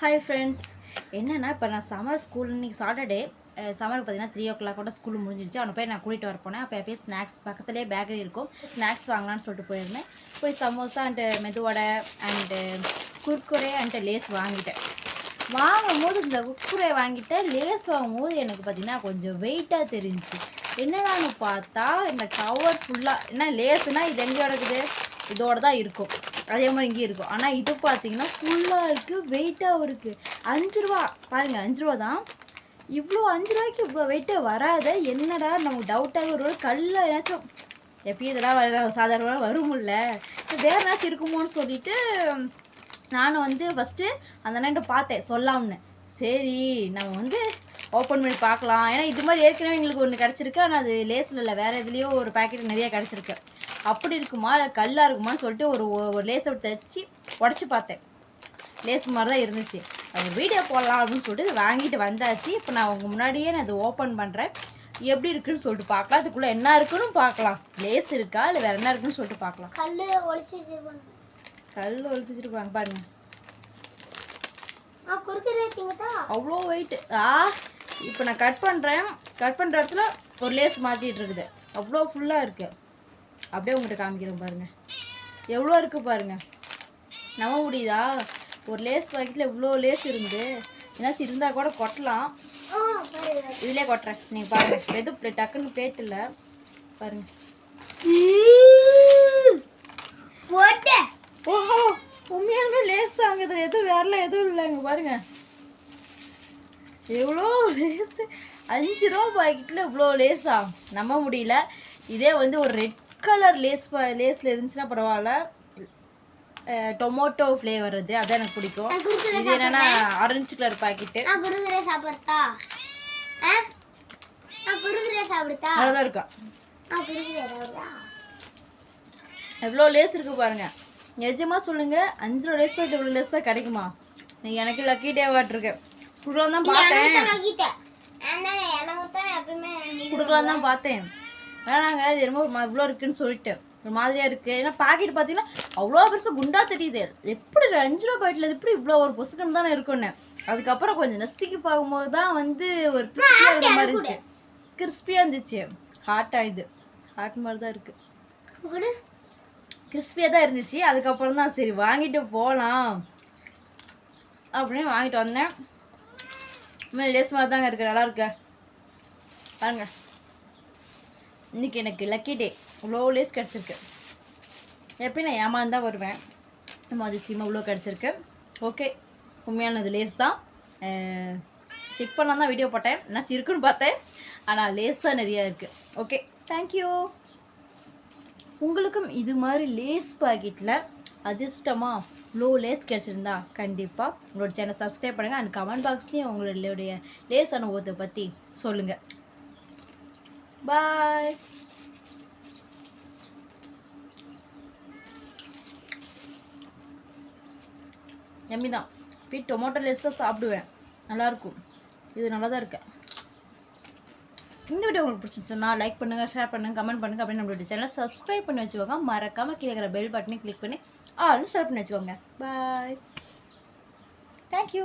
Hi friends என்னென்னா இப்போ நான் சம்மர் ஸ்கூல் இன்னைக்கு சாட்டர்டே சம்மர் பார்த்தீங்கன்னா த்ரீ ஓ கிளாக் கூட ஸ்கூல் முடிஞ்சிடுச்சு அவனை போய் நான் கூட்டிகிட்டு வர போனேன். அப்போ போய் ஸ்நாக்ஸ் பக்கத்துலேயே பேக்கரி இருக்கும். ஸ்நாக்ஸ் வாங்கலாம்னு சொல்லிட்டு போயிருந்தேன். போய் samosa and medu vada and Kurkure and Lay's வாங்கிட்டேன். வாங்கும் போது இந்த குர்குரே வாங்கிட்டேன் லேஸ் வாங்கும்போது எனக்கு பார்த்தீங்கன்னா கொஞ்சம் வெயிட்டாக தெரிஞ்சுச்சு. என்னடான்னு பார்த்தா இந்த கவர் ஃபுல்லாக என்ன லேஸுனால் இது எங்கே கிடக்குது இதோட தான் இருக்கும். அதே மாதிரி இங்கேயும் இருக்கும். ஆனால் இது பார்த்தீங்கன்னா ஃபுல்லாக இருக்குது வெயிட்டாகவும் இருக்குது அஞ்சு ரூபா பாருங்கள் அஞ்சு ரூபா தான். இவ்வளோ அஞ்சு ரூபாய்க்கு இவ்வளோ வெயிட்டே வராத என்னடா நமக்கு டவுட்டாக ஒரு கல்ல ஏதாச்சும் எப்பயும் இதெல்லாம் சாதாரணமாக வரும்ல வேறு ஏதாச்சும் இருக்குமோன்னு சொல்லிட்டு நானும் வந்து ஃபஸ்ட்டு அந்த அண்ணன்ட்ட பார்த்தேன் சொல்லாம்னு. சரி நம்ம வந்து ஓப்பன் பண்ணி பார்க்கலாம். ஏன்னா இது மாதிரி ஏற்கனவே எங்களுக்கு ஒன்று கிடச்சிருக்கு. ஆனால் அது லேஸில் இல்லை. வேறு எதுலேயோ ஒரு பேக்கெட் நிறைய கிடச்சிருக்கு. அப்படி இருக்குமா? இல்லை கல்லாக இருக்குமான்னு சொல்லிட்டு ஒரு ஒரு லேஸை தைச்சி உடச்சி பார்த்தேன். லேஸ் மாதிரி தான் இருந்துச்சு. அது வீடியோ போடலாம் அப்படின்னு சொல்லிட்டு வாங்கிட்டு வந்தாச்சு. இப்போ நான் உங்கள் முன்னாடியே நான் அதை ஓப்பன் பண்ணுறேன் எப்படி இருக்குன்னு சொல்லிட்டு பார்க்கலாம். அதுக்குள்ளே என்ன இருக்குன்னு பார்க்கலாம். லேஸ் இருக்கா? இல்லை வேறு என்ன இருக்குன்னு சொல்லிட்டு பார்க்கலாம். ஒளிச்சு வச்சிருப்பாங்க. கல் ஒழிச்சு வச்சுருப்பாங்க பாருங்க. ஆ குறுக்குறே திங்கத்தா அவ்வளோ வெயிட்டு ஆ இப்போ நான் கட் பண்ணுறேன் கட் பண்ணுற இடத்துல ஒரு லேஸ் மாற்றிட்டு இருக்குது. அவ்வளோ ஃபுல்லாக இருக்குது அப்படியே உங்கள்கிட்ட காமிக்கிறேன் பாருங்கள் எவ்வளோ இருக்குது பாருங்கள் நம்ப முடியுதா? ஒரு லேஸ் பாக்கெட்டில் இவ்வளோ லேஸ் இருந்து ஏதாச்சும் இருந்தால் கூட கொட்டலாம். இதிலே கொட்டுறேன். நீங்கள் பாருங்கள் எதுவும் டக்குன்னு பிளேட் இல்லை. பாருங்கள் போட்ட ஓஹோ உண்மையாலுமே லேஸ் தாங்க இதில் எதுவும் இல்லைங்க பாருங்க. எவ்வளோ லேஸ் அஞ்சு ரூபா பாக்கெட்டில் இவ்வளோ லேஸா நம்ப முடியல. இதே வந்து ஒரு ரெட் கலர் லேஸ் லேஸில் இருந்துச்சுன்னா பரவாயில்ல. டொமேட்டோ ஃப்ளேவர் அது அதான் எனக்கு பிடிக்கும். இது என்னன்னா ஆரஞ்சு கலர் பாக்கெட்டு. சாப்பிடுறதா குறுக்குறே சாப்பிடுதா எவ்வளோ லேஸ் இருக்கு பாருங்க. நிஜமா சொல்லுங்க அஞ்சு ரூபா லேஸ் பாக்கெட் இவ்வளோ லேஸ் தான் கிடைக்குமா? எனக்கு லக்கி டே வாட்டிருக்கேன் கொடுக்கலாம் தான் பார்த்தேன். கொடுக்கலாம் தான் பார்த்தேன். வேணாங்க இது ரொம்ப இவ்வளோ இருக்குன்னு சொல்லிட்டு. ஒரு மாதிரியா இருக்கு. ஏன்னா பாக்கெட் பார்த்தீங்கன்னா அவ்வளோ பெருசு குண்டா தெரியுது. எப்படி அஞ்சு ரூபா பாக்கெட்டில் எப்படி இவ்வளோ ஒரு பொசுக்குன்னு தானே இருக்கும்னு. அதுக்கப்புறம் கொஞ்சம் நசுக்கி பார்க்கும்போது தான் வந்து ஒரு கிறிஸ்பியாக இருந்த மாதிரி இருந்துச்சு. கிறிஸ்பியாக இருந்துச்சு. ஹாட்டாக இது. ஹாட் மாதிரி தான் இருக்குது கிறிஸ்பியாக தான் இருந்துச்சு. அதுக்கப்புறம் தான் சரி வாங்கிட்டு போகலாம் அப்படின்னு வாங்கிட்டு வந்தேன். உண்மையில லேஸ் மாதிரி தாங்க இருக்குது நல்லா இருக்கு. பாருங்க. இன்றைக்கி எனக்கு லக்கி டே இவ்வளோ லேஸ் கிடச்சிருக்கு. எப்பயும் நான் ஏமாந்து தான் வருவேன். நம்ம அதிசயமாக இவ்வளோ கிடச்சிருக்கு. ஓகே உண்மையானது லேஸ் தான். செக் பண்ணலாம் தான் வீடியோ போட்டேன். நான் இருக்குன்னு பார்த்தேன். ஆனால் லேஸ் தான் நிறையா இருக்குது ஓகே தேங்க்யூ உங்களுக்கும் இது மாதிரி லேஸ் பாக்கெட்டில் அதிர்ஷ்டமாக லோ லேஸ் கிடச்சிருந்தா கண்டிப்பாக உங்களோட சேனல் சப்ஸ்கிரைப் பண்ணுங்கள் அண்ட் கமெண்ட் பாக்ஸ்லேயும் உங்களுடைய லேஸ் அனுபவத்தை பற்றி சொல்லுங்கள் பாய் எம்மி தான் போய் டொமேட்டோ லேஸ் தான் சாப்பிடுவேன். நல்லாயிருக்கும் இது நல்லா தான் இருக்கேன் இந்த வீடியோ உங்களுக்கு பிடிச்சிருந்துச்சுன்னா லைக் பண்ணுங்கள் ஷேர் பண்ணுங்கள் கமெண்ட் பண்ணுங்கள் அப்படின்னு நம்மளோட சேனலை சப்ஸ்கிரைப் பண்ணி வச்சுக்கோங்க. மறக்காமல் கீழே இருக்கிற பெல் பட்டனை கிளிக் பண்ணி ஆல்னு ஷேர் பண்ணி வச்சுக்கோங்க. Bye thank you